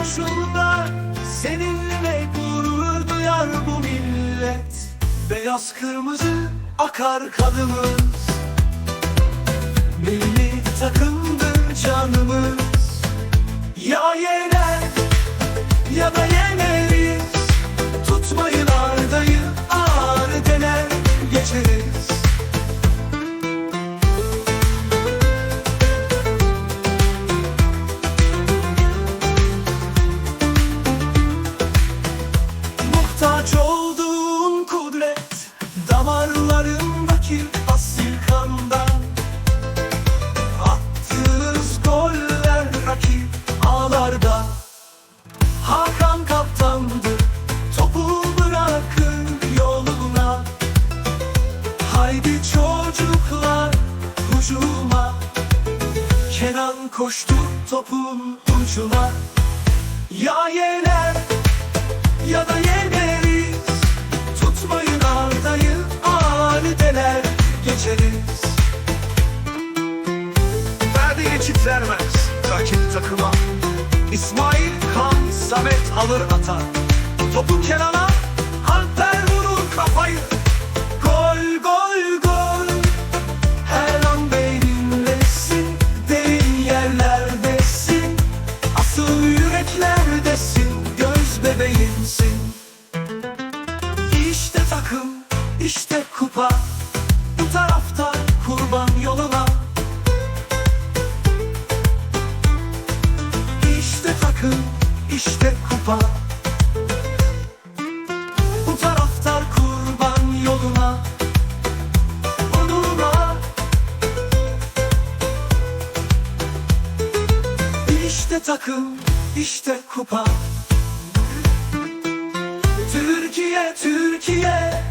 koşulda Seninle gurur duyar bu millet. Beyaz kırmızı akar kanımız Milli takımdır canımız. Ya yener ya da yeneriz Kenan koştu topun ucuna. Ya yener ya da yeneriz. Tutmayın ardayı ani dener geçeriz. Verdi geçit vermez rakip takıma. İsmail Kan Samet alır atar. Topu Kenan'a Alper kupa. Bu taraftar kurban yoluna Onuruna. İşte takım, işte kupa. Türkiye, Türkiye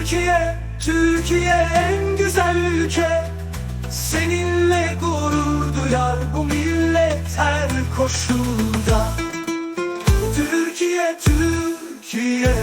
Türkiye, Türkiye en güzel ülke. Seninle gurur duyar bu millet her koşulda. Türkiye, Türkiye